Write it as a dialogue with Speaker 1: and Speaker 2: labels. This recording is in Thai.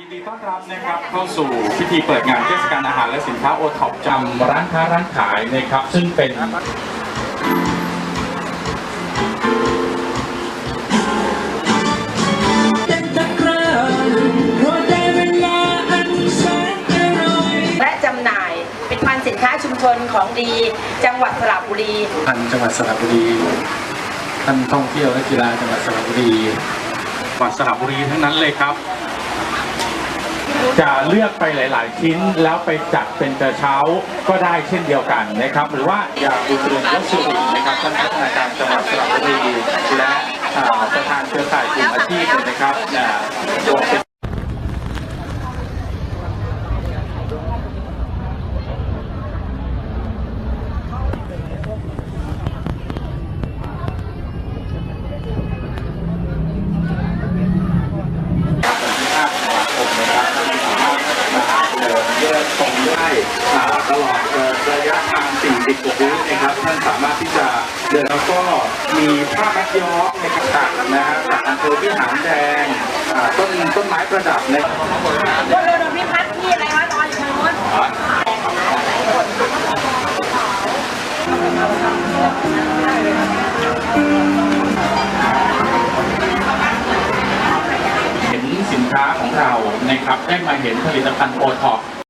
Speaker 1: ยินดีต้อนรับนะครับเข้าสู่พิธีเปิดงานเทศกาลอาหารและสินค้าโอท็อปจำร้านค้าร้านขายนะครับ ซึ่งเป็น
Speaker 2: และจำหน่ายเป็นพันสินค้าชุมชนของดีจังหวัดสระบุรี
Speaker 3: พันจังหวัดสระบุรี ท่านท่องเที่ยวและกีฬาจังหวัดสระบุรี
Speaker 1: จังหวัดสระบุรีทั้งนั้นเลยครับ จะเลือกไปหลาย ๆ ชิ้นแล้วไปจัดเป็นกระเช้าก็ได้เช่นเดียวกันนะครับ หรือว่าอยากบุญเรือนยศสุรินทร์นะครับท่านพัฒนาการจังหวัดสระบุรีและประธานเครือข่ายกลุ่มอาชีพนะครับอ่ารวมเป็น ภาพสมาคมนะครับที่สามารถมาเดินเลือกชมได้อ่า ตลอดเอ่อระยะทาง 40กว่าบูธนะครับ ท่านสามารถที่จะเดินแล้วก็มีผ้ามัดย้อมนะครับจากนะฮะจากอำเภอพิหารแดงอ่าต้นต้นไม้ประดับใน
Speaker 2: ก็เรือดพิพัฒน์ที่อะไรวะตอนอยู่ทางโน้น
Speaker 1: เห็นสินค้าของเรานะครับได้มาเห็นผลิตภัณฑ์โอท็อป